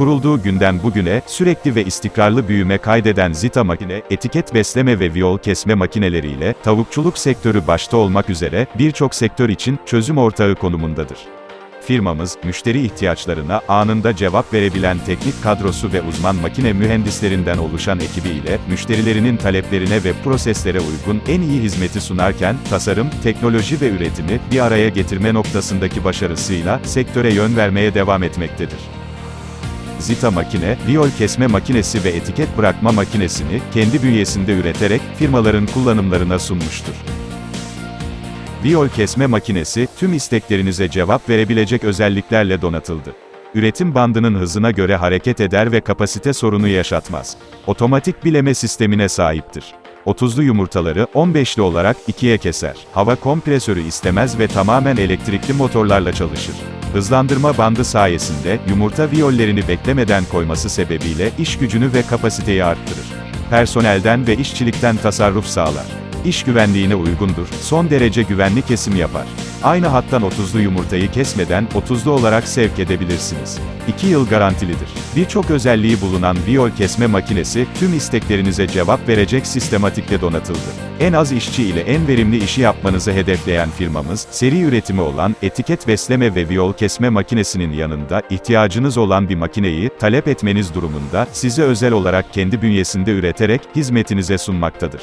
Kurulduğu günden bugüne, sürekli ve istikrarlı büyüme kaydeden Zita makine, etiket besleme ve viyol kesme makineleriyle, tavukçuluk sektörü başta olmak üzere, birçok sektör için, çözüm ortağı konumundadır. Firmamız, müşteri ihtiyaçlarına anında cevap verebilen teknik kadrosu ve uzman makine mühendislerinden oluşan ekibiyle, müşterilerinin taleplerine ve proseslere uygun en iyi hizmeti sunarken, tasarım, teknoloji ve üretimi bir araya getirme noktasındaki başarısıyla sektöre yön vermeye devam etmektedir. Zita makine, viyol kesme makinesi ve etiket bırakma makinesini kendi bünyesinde üreterek firmaların kullanımlarına sunmuştur. Viyol kesme makinesi, tüm isteklerinize cevap verebilecek özelliklerle donatıldı. Üretim bandının hızına göre hareket eder ve kapasite sorunu yaşatmaz. Otomatik bileme sistemine sahiptir. 30'lu yumurtaları 15'li olarak ikiye keser. Hava kompresörü istemez ve tamamen elektrikli motorlarla çalışır. Hızlandırma bandı sayesinde yumurta viyollerini beklemeden koyması sebebiyle iş gücünü ve kapasiteyi arttırır. Personelden ve işçilikten tasarruf sağlar. İş güvenliğine uygundur, son derece güvenli kesim yapar. Aynı hattan 30'lu yumurtayı kesmeden 30'lu olarak sevk edebilirsiniz. 2 yıl garantilidir. Birçok özelliği bulunan viyol kesme makinesi, tüm isteklerinize cevap verecek sistematikle donatıldı. En az işçi ile en verimli işi yapmanızı hedefleyen firmamız, seri üretimi olan etiket besleme ve viyol kesme makinesinin yanında, ihtiyacınız olan bir makineyi, talep etmeniz durumunda, size özel olarak kendi bünyesinde üreterek, hizmetinize sunmaktadır.